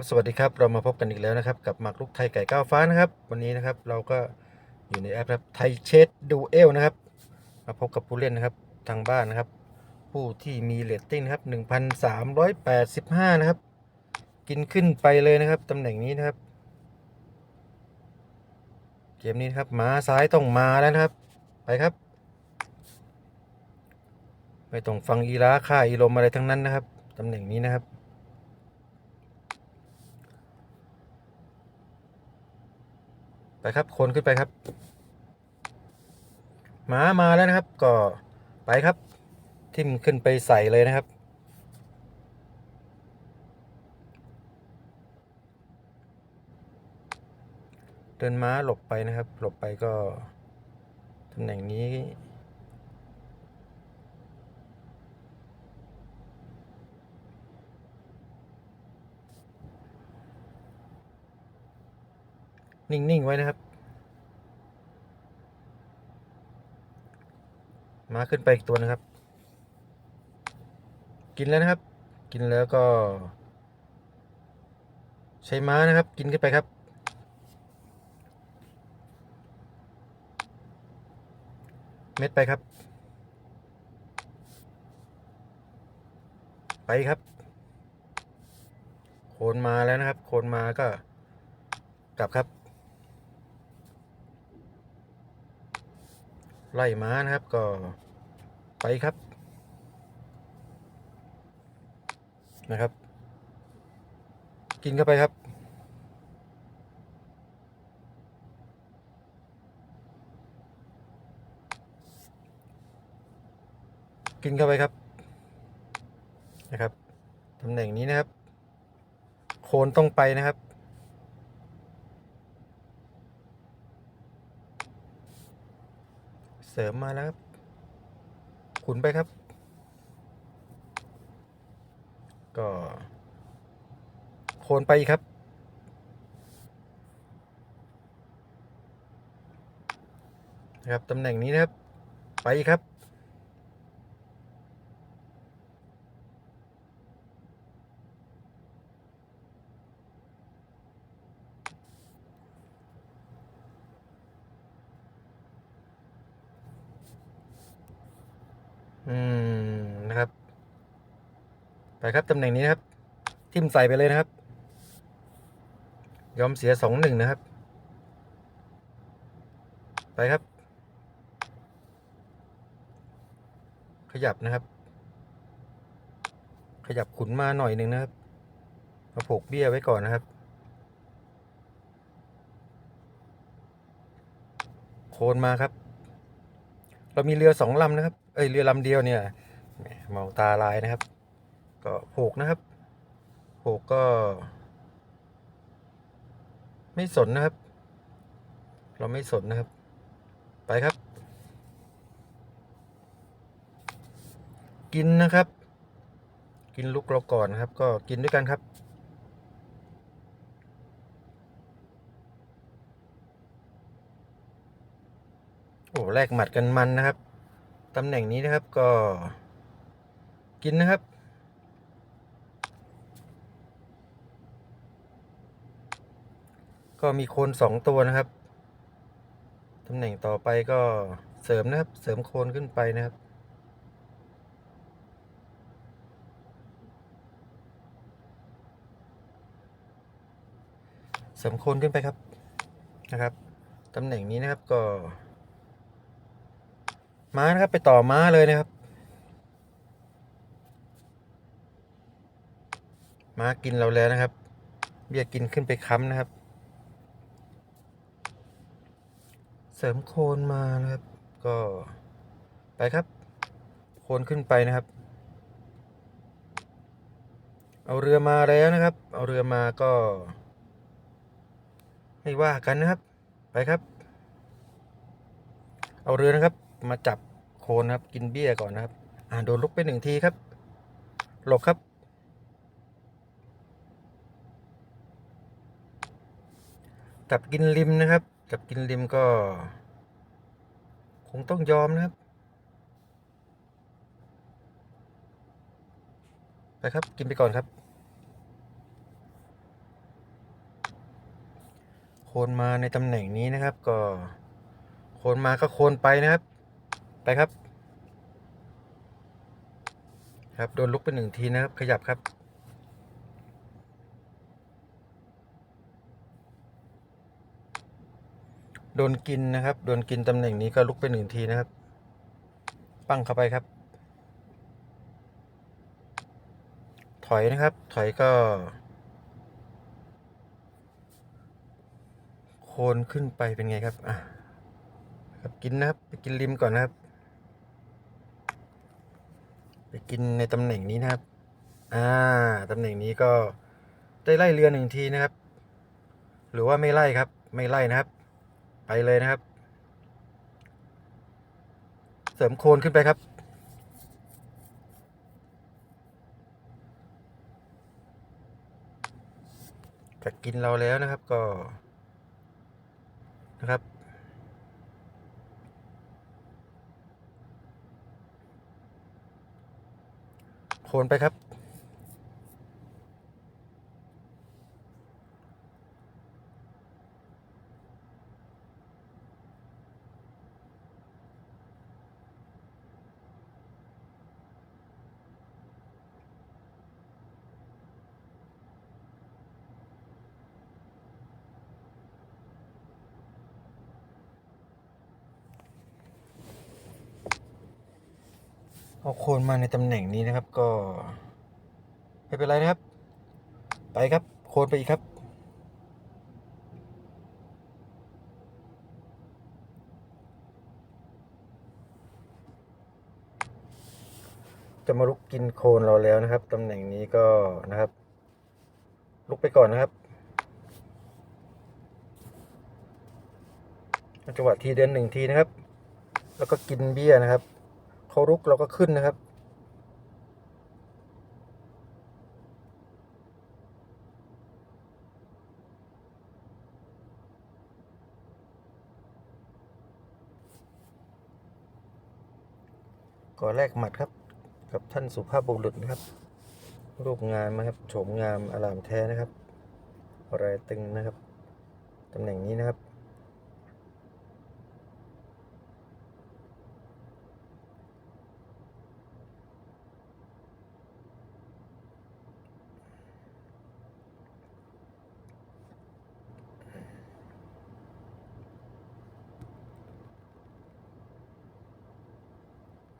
ครับสวัสดีครับเรามาพบกันอีกแล้วนะครับ กับหมากรุกไทยไก่ก้าวฟ้านะครับ วันนี้นะครับเราก็อยู่ในแอปครับไทยเชดดูเอลนะครับ มาพบกับผู้เล่นนะครับทางบ้านนะครับ ผู้ที่มีเรตติ้งนะครับ1,385 นะครับ กินขึ้นไปเลยนะครับตำแหน่งนี้นะครับ เกมนี้นครับมาซ้ายต้องมาแล้วนะครับ ไปครับ ไม่ต้องฟังอีราค่าอีลมอะไรทั้งนั้นนะครับตำแหน่งนี้นะครับ ไป ครับ คนขึ้นไปครับหมามาแล้วนะครับ ก็ไปครับ ทิมขึ้นไปใส่เลยนะครับ เดินม้าหลบไปนะครับ หลบไปก็ตำแหน่งนี้นิ่ง ๆ ไว้นะครับ มาขึ้นไปอีกตัวนะครับ กินแล้วนะครับ กินแล้วก็ ใช้ม้านะครับ กินขึ้นไปครับ เม็ดไปครับ ไปครับ โคนมาแล้วนะครับ โคนมาก็กลับครับไล่ม้านะครับก็ ไปครับ นะครับ กินเข้าไปครับ กินเข้าไปครับนะครับตำแหน่งนี้นะครับ โคนต้องไปนะครับ เสริมมาแล้วครับ ขุนไปครับ ก็ โคนไปครับ นะครับตำแหน่งนี้นะครับ ไปครับ อืมนะครับ ไปครับตำแหน่งนี้นะครับ ทิมใส่ไปเลยนะครับ ยอมเสียสองหนึ่งนะครับ ไปครับ ขยับนะครับ ขยับขุนมาหน่อยหนึ่งนะครับมาผูกเบี้ยไว้ก่อนนะครับ โคนมาครับ เรามีเรือสองลำนะครับ เอ้ยเรือลำเดียวเนี่ยมองตาลายนะครับ ก็ผูกนะครับผูกก็ ไม่สนนะครับ เราไม่สนนะครับ ไปครับ กินนะครับ กินลูกเราก่อนนะครับ ก็กินด้วยกันครับ อ้แลกหมัดกันมันนะครับตำแหน่งนี้นะครับก็ กินนะครับ ก็มีโคนสองตัวนะครับตำแหน่งต่อไปก็เสริมนะครับ เสริมโคนขึ้นไปนะครับเสริมโคนขึ้นไปครับนะครับตำแหน่งนี้นะครับก็ ม้านะครับไปต่อม้าเลยนะครับ ม้ากินเราแล้วนะครับ เบี้ยกินขึ้นไปค้ำนะครับ เสริมโคนมานะครับ ก็ไปครับ โคนขึ้นไปนะครับ เอาเรือมาแล้วนะครับ เอาเรือมาก็ ไม่ว่ากันนะครับ ไปครับ เอาเรือนะครับ มาจับโคนนะครับ กินเบี้ยก่อนนะครับ อ่าโดนลุกไปหนึ่งทีครับ หลบครับ จับกินริมนะครับ จับกินริมก็ คงต้องยอมนะครับ ไปครับ กินไปก่อนครับ โคนมาในตำแหน่งนี้นะครับ ก็โคนมาก็โคนไปนะครับ ครับ ครับโดนลุกไปหนึ่งทีนะครับ ขยับครับโดนกินนะครับ โดนกินตำแหน่งนี้ก็ลุกไปหนึ่งทีนะครับ ปั้งเข้าไปครับ ถอยนะครับ ถอยก็ โคนขึ้นไปเป็นไงครับ อะครับกินนะครับ ไปกินริมก่อนนะครับ ไป กินในตำแหน่งนี้นะครับ อ่าตำแหน่งนี้ก็ได้ไล่เรือหนึ่งทีนะครับ หรือว่าไม่ไล่ครับ ไม่ไล่นะครับ ไปเลยนะครับ เสริมโคนขึ้นไปครับจะกินเราแล้วนะครับก็นะครับ คนไปครับ เอาโคนมาในตำแหน่งนี้นะครับ ก็ไม่เป็นไรนะครับ ไปครับ โคนไปอีกครับจะมาลุกกินโคนเราแล้วนะครับ ตำแหน่งนี้ก็นะครับ ลุกไปก่อนนะครับจังหวะทีเดินหนึ่งทีนะครับ แล้วก็กินเบี้ยนะครับ เขารุกเราก็ขึ้นนะครับ ก่อนแรกหมัดครับ กับท่านสุภาพบุรุษนะครับ รูปงามนะครับโฉมงามอลามแท้นะครับรายตึงนะครับตำแหน่งนี้นะครับ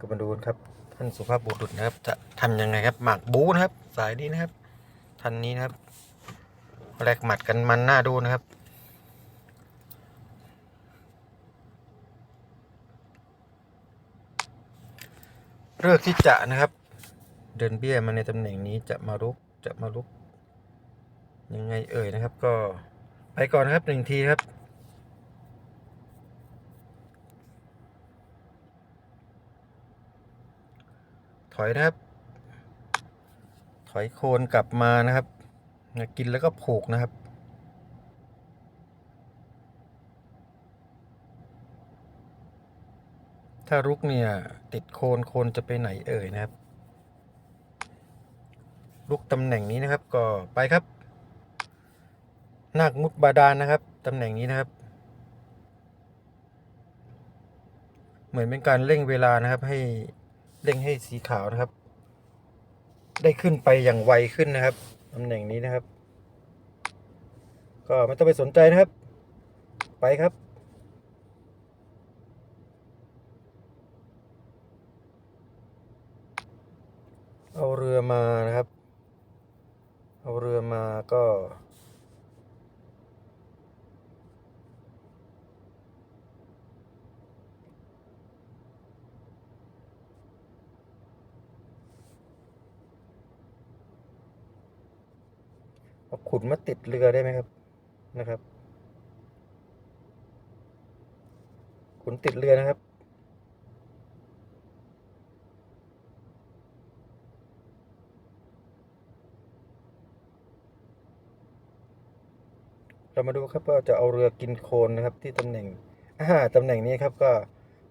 ก็มาดูครับท่านสุภาพบุรุษนะครับ จะทำยังไงครับหมากบูนะครับ สายนี้นะครับทันนี้นะครับแลกหมัดกันมันหน้าดูนะครับเลือกที่จะนะครับ เดินเบี้ยมาในตำแหน่งนี้จะมารุกจะมารุกยังไงเอ่ยนะครับ ก็ไปก่อนนะครับหนึ่งทีครับ อยนะครับ ถอยโคนกลับมานะครับกินแล้วก็ผูกนะครับ ถ้ารุกเนี่ย ติดโคนโคนจะไปไหนเอ่ยนะครับ ลุกตำแหน่งนี้นะครับก็ไปครับนาคมุดบาดาลนะครับตำแหน่งนี้นะครับ เหมือนเป็นการเร่งเวลานะครับให้ เร่งให้สีขาวนะครับ ได้ขึ้นไปอย่างไวขึ้นนะครับตำแหน่งนี้นะครับ ก็ไม่ต้องไปสนใจนะครับ ไปครับเอาเรือมานะครับ เอาเรือมาก็ เอาขุนมาติดเรือได้ไหมครับนะครับ ขุนติดเรือนะครับ เรามาดูครับว่าจะเอาเรือกินโคลนนะครับ ที่ตำแหน่งอ่าตำแหน่งนี้ครับก็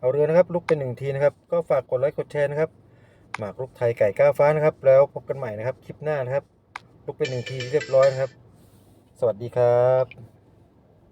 เอาเรือนะครับ ลุกเป็นหนึ่งทีนะครับ ก็ฝากกดไลค์กดแชร์นะครับ หมากรุกไทยไก่ก้าฟ้านะครับ แล้วพบกันใหม่นะครับคลิปหน้านะครับ ลุกเป็นหนึ่งทีเรียบร้อยนะครับ สวัสดีครับ